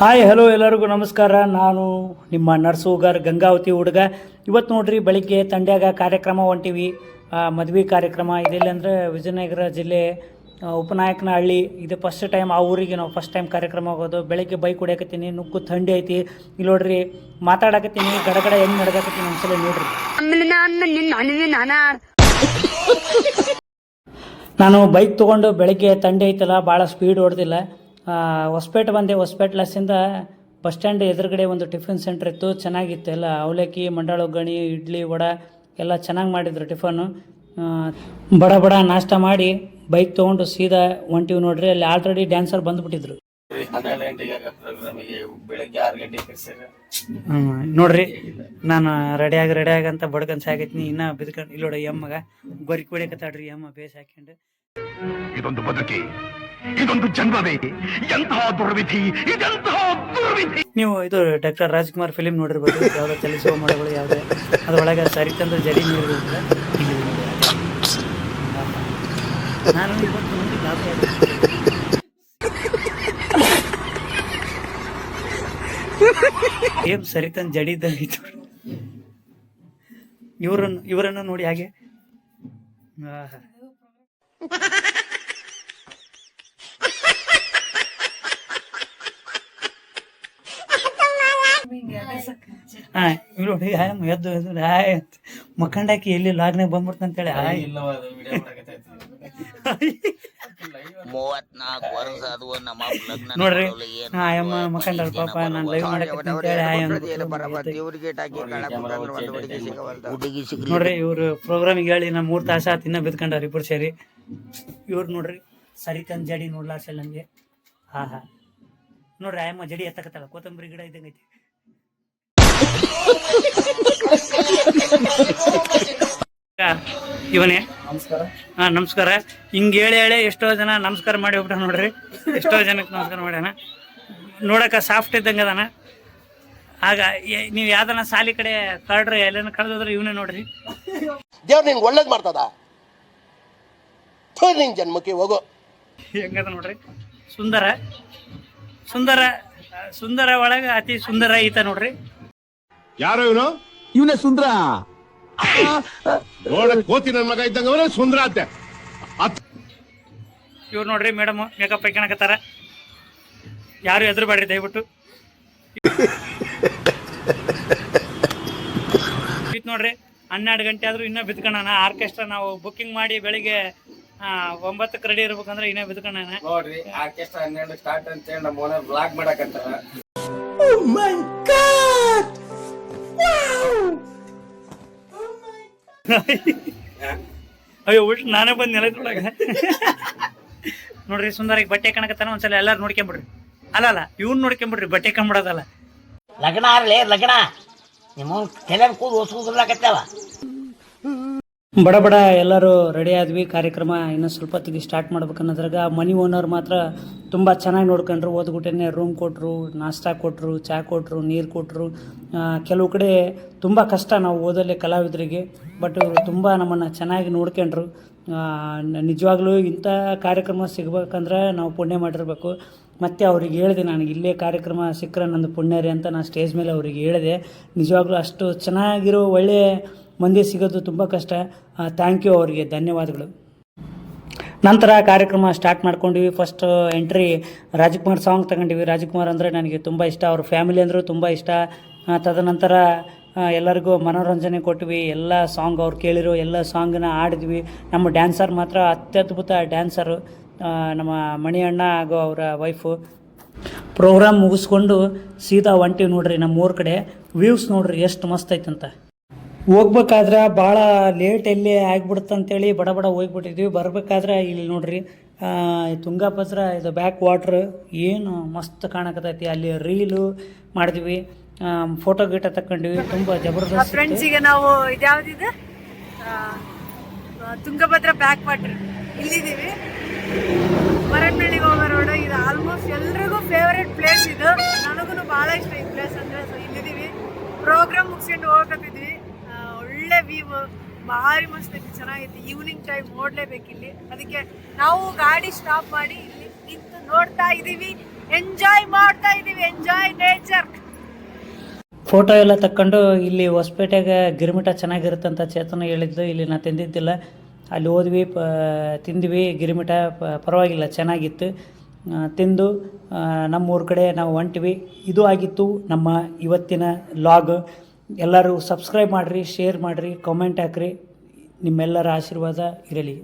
Hi hello ಎಲ್ಲರಿಗೂ ನಮಸ್ಕಾರ. ನಾನು ನಿಮ್ಮ ನರ್ಸುಗಾರ್ ಗಂಗಾವತಿ ಹುಡುಗ. ಇವತ್ತು ನೋಡ್ರಿ ಬೆಳಿಗ್ಗೆ ತಂಡ್ಯಾಗ ಕಾರ್ಯಕ್ರಮ ಹೊಂಟಿವಿ. ಮದುವೆ ಕಾರ್ಯಕ್ರಮ. ಇದೆಲ್ಲ ಅಂದರೆ ವಿಜಯನಗರ ಜಿಲ್ಲೆ ಉಪನಾಯಕನಹಳ್ಳಿ. ಇದು ಫಸ್ಟ್ ಟೈಮ್ ಆ ಊರಿಗೆ ನಾವು ಫಸ್ಟ್ ಟೈಮ್ ಕಾರ್ಯಕ್ರಮ ಹೋಗೋದು. ಬೆಳಗ್ಗೆ ಬೈಕ್ ಹೊಡ್ಯಾಕತ್ತೀನಿ ನುಗ್ಗು ಥಂಡಿ ಐತಿ. ಇಲ್ಲಿ ನೋಡ್ರಿ ಮಾತಾಡಕತ್ತೀನಿ ಗಡಗಡ ಹೆಂಗೆ ನಡ್ದಾಕತ್ತೀನಿ ಒಂದ್ಸಲ ನೋಡ್ರಿ. ನಾನು ಬೈಕ್ ತೊಗೊಂಡು ಬೆಳಗ್ಗೆ ತಂಡೆ ಐತಲ್ಲ ಭಾಳ ಸ್ಪೀಡ್ ಹೊಡೆದಿಲ್ಲ ಹೊಸಪೇಟೆ ಬಂದೆ ಹೊಸಪೇಟೆ ಲಸ್ಸಿಂದ ಬಸ್ ಸ್ಟ್ಯಾಂಡ್ ಎದುರುಗಡೆ ಒಂದು ಟಿಫಿನ್ ಸೆಂಟ್ರ್ ಇತ್ತು ಚೆನ್ನಾಗಿತ್ತು. ಎಲ್ಲ ಅವಲಕ್ಕಿ ಮಂಡಾಳ ಒಗ್ಗರಣೆ ಇಡ್ಲಿ ವಡೆ ಎಲ್ಲ ಚೆನ್ನಾಗಿ ಮಾಡಿದ್ರು ಟಿಫನ್ನು. ಬಡ ಬಡ ನಾಷ್ಟ ಮಾಡಿ ಬೈಕ್ ತೊಗೊಂಡು ಸೀದಾ ಹೊಂಟಿವಿ ನೋಡ್ರಿ ಅಲ್ಲಿ ಆಲ್ರೆಡಿ ಡ್ಯಾನ್ಸರ್ ಬಂದ್ಬಿಟ್ಟಿದ್ರು. ನೋಡ್ರಿ ನಾನು ರೆಡಿಯಾಗಿ ರೆಡಿಯಾಗಿ ಅಂತ ಬಡ್ಕನ್ ಸಾಕೈತಿ. ಇನ್ನ ಬಿದ್ಕೊಂಡು ಇಲ್ಲೋಡ ನೋಡಿ ಎಮ್ಮಗ ಗೊರಿಕ್ ಹೊಡಿಯಕತ್ತಾಡ್ರಿ ಎಮ್ಮ ಬೇಸ್ ಹಾಕ್ಯಂಡು. ಇದೊಂದು ಬದುಕಿ, ಇದೊಂದು ಜನ್ಮವೇ, ಎಂತಹ ದುರ್ವಿಧಿ, ಇದೆಂತಹ ದುರ್ವಿಧಿ. ನೀವು ಇದು ಡಾಕ್ಟರ್ ರಾಜ್ಕುಮಾರ್ ಫಿಲಿಂ ನೋಡಿರ್ಬೋದು, ಯಾವ್ದು ಚಲಿಸುವ ಮಳೆಗಳು ಯಾವುದೇ. ಅದ್ರೊಳಗೆ ಸರಿತಂದ್ರೆ ಜಡಿ ನೀರು ನಾನು ಇವತ್ತು ನೋಡಿ ಗಾಬರಿ ಆದೆ. ಏನ್ ಸರಿತಂದು ಜಡಿ ಇದ್ದಂಗೆ ಇವರನ್ನ ಇವರನ್ನು ನೋಡಿ ಹಾಗೆ. ನೋಡಿ ಹಾಯ್ ಎದ್ದು ಎದ್ದು ಹಾಯ್ ಅಂತ. ಮಕ್ಕಂಡಾಕಿ ಎಲ್ಲಿ ಲಾಗ್ನಾಗ ಬಂದ್ಬಿಡ್ತಂತೇಳಿ ಹಾಯ್. ಇಲ್ಲವ ಅದು ವಿಡಿಯೋ ಮಾಡಕತ್ತೈತಿ ಮೂವತ್ನಾಲ್ಕು ವರ್ಷ ಅದು ನಮ್ಮ ಲಗ್ನ ನೋಡ್ರಿ. ಮಾಡೋಲ್ಲ ಏನ್ ಹಾ ಅಮ್ಮ ಮಕ್ಕಂಡಾಳ ಪಾಪ ನಾನು ಲೈವ್ ಹಾಯ್ ನೋಡ್ರಿ ಇವ್ರು ಪ್ರೋಗ್ರಾಮಿಗೆ ಹೇಳಿ ನಮ್ಮ ಮೂರ್ ತಾಸ ತಿನ್ನ ಇನ್ನ ಬಿದ್ಕೊಂಡಾರ ಇಬ್ರು ಸೇರಿ. ಇವ್ರು ನೋಡ್ರಿ ಸರಿತಂದ್ ಜಡಿ ನೋಡ್ಲಾರ್ಸಲ್ಲ ನಮಗೆ. ಹಾ ಹಾ. ನೋಡ್ರಿ ಆಯಮ್ಮ ಜಡಿ ಎತ್ತಕತ್ತಲ್ಲ ಕೊತ್ತಂಬರಿ ಗಿಡ ಇದ್ದಂಗೈತಿ ಐತಿ. ಇವನೇ? ನಮಸ್ಕಾರ. ಹಾ ನಮಸ್ಕಾರ. ಹಿಂಗ್ ಹೇಳಿ ಹೇಳಿ ಎಷ್ಟೋ ಜನ ನಮಸ್ಕಾರ ಮಾಡಿ ಹೋಗ್ಬಿಟ್ಟ ನೋಡ್ರಿ. ಎಷ್ಟೋ ಜನಕ್ಕೆ ನಮಸ್ಕಾರ ಮಾಡ್ಯಾನ. ನೋಡಕ ಸಾಫ್ಟ್ ಇದ್ದಂಗೆ ಅದಾನ. ಆಗ ನೀವು ನೀವ್ ಯಾವ್ದನ ಸಾಲಿ ಕಡೆ ಕಳ್ರಿ ಎಲ್ಲೇನ ಕಳ್ದೋದ್ರೆ ಇವನೇ ನೋಡ್ರಿ. ದೇವ್ರ ನಿಂಗೆ ಒಳ್ಳೇದು ಮಾಡ್ತದ? ಥು, ನಿನ್ ಜನ್ಮಕ್ಕೆ ಹೋಗು. ಹೆಂಗದ ನೋಡ್ರಿ? ಸುಂದರ. ಸುಂದರ ಸುಂದರ ಒಳಗ ಅತಿ ಸುಂದರ ಈತ ನೋಡ್ರಿ. ಯಾರು ಇವನು? ಇವನೇ ಸುಂದರ. ನೋಡಕ್ ಕೋತಿ ನನ್ ಮಗ ಇದ್ದಂಗ ಅವನೇ ಸುಂದರ ಅಂತೆ. ಇವ್ರು ನೋಡ್ರಿ ಮೇಡಮ್ ಮೇಕಪ್ ಹಾಕ್ಯಣಕತ್ತಾರ ಯಾರು ಎದುರು ಬೇಡ್ರಿ ದಯವಿಟ್ಟು. ಬಿತ್ ನೋಡ್ರಿ ಹನ್ನೆರಡು ಗಂಟೆ ಆದ್ರೂ ಇನ್ನೂ ಬಿದ್ಕಣನ ಆರ್ಕೆಸ್ಟ್ರಾ ನಾವು ಬುಕ್ಕಿಂಗ್ ಮಾಡಿ ಬೆಳಿಗ್ಗೆ ಆ, ಒಂಬತ್ತಕ್ಕೆ ರೆಡಿ ಇರ್ಬೇಕಂದ್ರೆ ಇನ್ನೇ ಬಿದ್ಕೊಂಡ ನೋಡ್ರಿ ಆರ್ಕೆಸ್ಟ್ರಾ ಹನ್ನೆರಡು ಸ್ಟಾರ್ಟ್ ಅಂತೇಳಿ ನಮ್ಮ ಓನರ್ ಬ್ಲಾಗ್ ಮಾಡಕತ್ತಾರ. ಅಯ್ಯೋ ಉಲ್ಟ ನಾನೇ ಬಂದು ನೆಲದೊಳಗ. ನೋಡ್ರಿ ಸುಂದರ ಈಗ ಬಟ್ಟೆ ಕಣಕತ್ತಾನ ಒಂದ್ಸಲ ಎಲ್ಲಾರು ನೋಡ್ಕೊಂಬಿಡ್ರಿ. ಅಲ್ಲ ಅಲ್ಲ ಇವ್ನ್ ನೋಡ್ಕೊಂಬಿಡ್ರಿ ಬಟ್ಟೆ ಕಂಬಿಡೋದಲ್ಲ ಲಗ್ನ ಆಗ್ಲಿ ಲಗ್ನ. ನಿಮ್ಮ ತಲೆ ಕೂದು ಹೊಸ್ಕೂದ್ರಲಾಗತ್ತವ ಬಡ ಬಡ ಎಲ್ಲರೂ ರೆಡಿ ಆದ್ವಿ. ಕಾರ್ಯಕ್ರಮ ಇನ್ನೂ ಸ್ವಲ್ಪ ಹೊತ್ತಿಗೆ ಸ್ಟಾರ್ಟ್ ಮಾಡ್ಬೇಕನ್ನೋದ್ರಾಗ ಮನಿ ಓನರ್ ಮಾತ್ರ ತುಂಬ ಚೆನ್ನಾಗಿ ನೋಡ್ಕೊಂಡ್ರು. ಓದ್ಬಿಟ್ಟೇ ರೂಮ್ ಕೊಟ್ಟರು ನಾಷ್ಟಾ ಕೊಟ್ಟರು ಚಹಾ ಕೊಟ್ಟರು ನೀರು ಕೊಟ್ಟರು ಕೆಲವು ಕಡೆ ತುಂಬ ಕಷ್ಟ ನಾವು ಓದಲ್ಲೇ ಕಲಾವಿದರಿಗೆ. ಬಟ್ ತುಂಬ ನಮ್ಮನ್ನು ಚೆನ್ನಾಗಿ ನೋಡ್ಕೊಂಡ್ರು. ನಿಜವಾಗ್ಲೂ ಇಂಥ ಕಾರ್ಯಕ್ರಮ ಸಿಗ್ಬೇಕಂದ್ರೆ ನಾವು ಪುಣ್ಯ ಮಾಡಿರಬೇಕು. ಮತ್ತು ಅವ್ರಿಗೆ ಹೇಳಿದೆ ನನಗೆ ಇಲ್ಲೇ ಕಾರ್ಯಕ್ರಮ ಸಿಕ್ಕರೆ ನಂದು ಪುಣ್ಯ ರೀ ಅಂತ ನಾನು ಸ್ಟೇಜ್ ಮೇಲೆ ಅವರಿಗೆ ಹೇಳಿದೆ. ನಿಜವಾಗ್ಲೂ ಅಷ್ಟು ಚೆನ್ನಾಗಿರೋ ಒಳ್ಳೆಯ ಮಂದಿ ಸಿಗೋದು ತುಂಬ ಕಷ್ಟ. ಥ್ಯಾಂಕ್ ಯು ಅವರಿಗೆ, ಧನ್ಯವಾದಗಳು. ನಂತರ ಕಾರ್ಯಕ್ರಮ ಸ್ಟಾರ್ಟ್ ಮಾಡ್ಕೊಂಡಿವಿ. ಫಸ್ಟ್ ಎಂಟ್ರಿ ರಾಜ್ಕುಮಾರ್ ಸಾಂಗ್ ತಗೊಂಡಿವಿ. ರಾಜ್ಕುಮಾರ್ ಅಂದರೆ ನನಗೆ ತುಂಬ ಇಷ್ಟ. ಅವ್ರ ಫ್ಯಾಮಿಲಿ ಅಂದರೂ ತುಂಬ ಇಷ್ಟ. ತದನಂತರ ಎಲ್ಲರಿಗೂ ಮನೋರಂಜನೆ ಕೊಟ್ವಿ. ಎಲ್ಲ ಸಾಂಗ್ ಅವ್ರು ಕೇಳಿರೋ ಎಲ್ಲ ಸಾಂಗನ್ನ ಆಡಿದ್ವಿ ನಮ್ಮ ಡ್ಯಾನ್ಸರ್ ಮಾತ್ರ ಅತ್ಯದ್ಭುತ ಡ್ಯಾನ್ಸರು ನಮ್ಮ ಮಣಿಯಣ್ಣ ಹಾಗೂ ಅವರ ವೈಫು ಪ್ರೋಗ್ರಾಮ್ ಮುಗಿಸ್ಕೊಂಡು ಸೀದಾ ಒಂಟಿವಿ ನೋಡ್ರಿ ನಮ್ಮ ಊರ ಕಡೆ. ವ್ಯೂವ್ಸ್ ನೋಡ್ರಿ, ಎಷ್ಟು ಮಸ್ತ್ ಐತಂತ. ಹೋಗ್ಬೇಕಾದ್ರೆ ಭಾಳ ಲೇಟ್ ಎಲ್ಲಿ ಆಗ್ಬಿಡುತ್ತೆ ಅಂತೇಳಿ ಬಡ ಬಡ ಹೋಗ್ಬಿಟ್ಟಿದ್ವಿ. ಬರ್ಬೇಕಾದ್ರೆ ಇಲ್ಲಿ ನೋಡ್ರಿ ತುಂಗಾಪತ್ರ ತುಂಗಭದ್ರಾ ಇದು ಬ್ಯಾಕ್ ವಾಟ್ರ್ ಏನು ಮಸ್ತ್ ಕಾಣಕತ್ತೈತಿ. ಅಲ್ಲಿ ರೀಲು ಮಾಡಿದ್ವಿ. ಫೋಟೋ ಗೀಟ ತಕೊಂಡ್ವಿ ತುಂಬ ಜಬರ್ದಸ್ತ್ ಫ್ರೆಂಡ್ಸಿಗೆ ನಾವು ಇದ್ಯಾವ್ದಿದೆ ತುಂಗಭದ್ರಾ ಬ್ಯಾಕ್ ವಾಟರ್ ಇಲ್ಲಿದ್ದೀವಿ. ಮರಟ್ನಳ್ಳಿಗೆ ಹೋಗೋ ರೋಡ್ ಇದು ಆಲ್ಮೋಸ್ಟ್ ಎಲ್ರಿಗೂ ಫೇವ್ರೇಟ್ ಪ್ಲೇಸ್ ಇದು. ನನಗೂ ಭಾಳ ಇಷ್ಟ ಈ ಪ್ಲೇಸ್ ಅಂದರೆ. ಸೊ ಇಲ್ಲಿದ್ದೀವಿ. ಪ್ರೋಗ್ರಾಮ್ ಮುಗಿಸ್ಕೊಂಡು ಒಳ್ಳೆ ವ್ಯೂ ಭಾರಿ ಮಸ್ತ್ ಐತಿ ಚೆನ್ನಾಗೈತಿ. ಈವ್ನಿಂಗ್ ಟೈಮ್ ನೋಡ್ಲೇಬೇಕು ಇಲ್ಲಿ. ಅದಕ್ಕೆ ನಾವು ಗಾಡಿ ಸ್ಟಾಪ್ ಮಾಡಿ ಇಲ್ಲಿ ನಿಂತು ನೋಡ್ತಾ ಇದೀವಿ ಎಂಜಾಯ್ ಮಾಡ್ತಾ ಇದೀವಿ ಎಂಜಾಯ್ ನೇಚರ್ ಫೋಟೋ ಎಲ್ಲ ತಕ್ಕೊಂಡು ಇಲ್ಲಿ ಹೊಸಪೇಟೆಗೆ ಗಿರಿಮಿಟ ಅಂತ ಚೇತನ ಹೇಳಿದ್ದು. ಇಲ್ಲಿ ನಾ ತಿಂದಿದ್ದಿಲ್ಲ. ಅಲ್ಲಿ ಹೋದ್ವಿ ಪ ತಿಂದ್ವಿ. ಗಿರಿಮಿಟ ಪ ಪರವಾಗಿಲ್ಲ ಚೆನ್ನಾಗಿತ್ತು. ತಿಂದು ಆ, ನಮ್ಮ ಊರ ಕಡೆ ನಾವು ಹೊಂಟ್ವಿ. ಇದು ಆಗಿತ್ತು ನಮ್ಮ ಇವತ್ತಿನ ಲಾಗ್. ಎಲ್ಲರೂ ಸಬ್ಸ್ಕ್ರೈಬ್ ಮಾಡಿರಿ ಶೇರ್ ಮಾಡಿರಿ ಕಾಮೆಂಟ್ ಹಾಕ್ರಿ. ನಿಮ್ಮೆಲ್ಲರ ಆಶೀರ್ವಾದ ಇರಲಿ.